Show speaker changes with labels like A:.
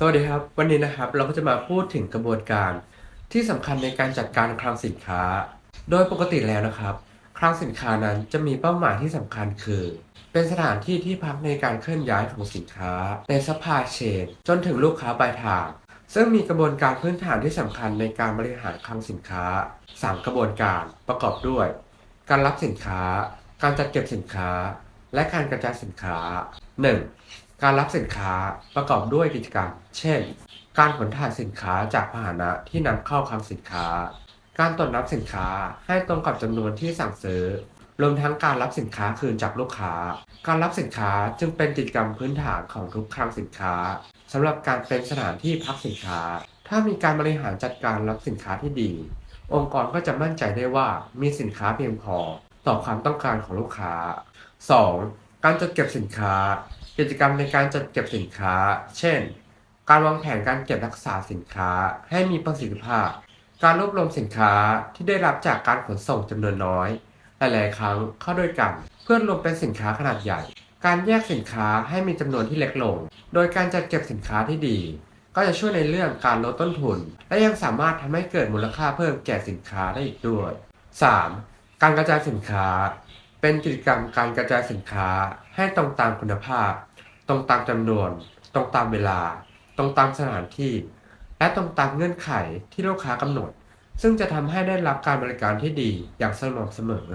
A: สวัสดีครับ วันนี้นะครับเราก็จะมาพูดถึงกระบวนการที่สำคัญในการจัดการคลังสินค้า โดยปกติแล้วนะครับ คลังสินค้านั้นจะมีเป้าหมายที่สำคัญคือ เป็นสถานที่ที่พักในการเคลื่อนย้ายของสินค้า ในซัพพลายเชนจนถึงลูกค้าปลายทาง ซึ่งมีกระบวนการพื้นฐานที่สำคัญในการบริหารคลังสินค้า 3 กระบวนการประกอบด้วย การรับสินค้า การจัดเก็บสินค้า และการกระจายสินค้า 1. การรับสินค้าประกอบด้วยกิจกรรม เช่น การขนถ่ายสินค้าจากพาหนะที่นำเข้าคลังสินค้า การตรวจนับสินค้าให้ตรงกับจำนวนที่สั่งซื้อ รวมทั้งการรับสินค้าคืนจากลูกค้า การรับสินค้าจึงเป็นกิจกรรมพื้นฐานของทุกคลังสินค้าสำหรับการเป็นสถานที่พักสินค้า ถ้ามีการบริหารจัดการรับสินค้าที่ดี องค์กรก็จะมั่นใจได้ว่ามีสินค้าเพียงพอต่อความต้องการของลูกค้า 2. การจัดเก็บสินค้า กิจกรรมในการจัดเก็บสินค้า เช่น การวางแผนการเก็บรักษาสินค้าให้มีประสิทธิภาพ การรวบรวมสินค้าที่ได้รับจากการขนส่งจำนวนน้อย หลายๆ ครั้งเข้าด้วยกัน เพื่อรวมเป็นสินค้าขนาดใหญ่ การแยกสินค้าให้มีจำนวนที่เล็กลง โดยการจัดเก็บสินค้าที่ดี ก็จะช่วยในเรื่องการลดต้นทุน และยังสามารถทำให้เกิดมูลค่าเพิ่มแก่สินค้าได้อีกด้วย 3. การกระจายสินค้า เป็นกิจกรรมการกระจายสินค้าให้ตรงตามคุณภาพ ตรงตามจำนวน ตรงตามเวลา ตรงตามสถานที่ และตรงตามเงื่อนไขที่ลูกค้ากำหนด ซึ่งจะทำให้ได้รับการบริการที่ดีอย่างสม่ำเสมอ